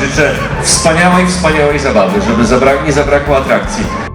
Życzę wspaniałej, wspaniałej zabawy, żeby zabra- nie zabrakło atrakcji.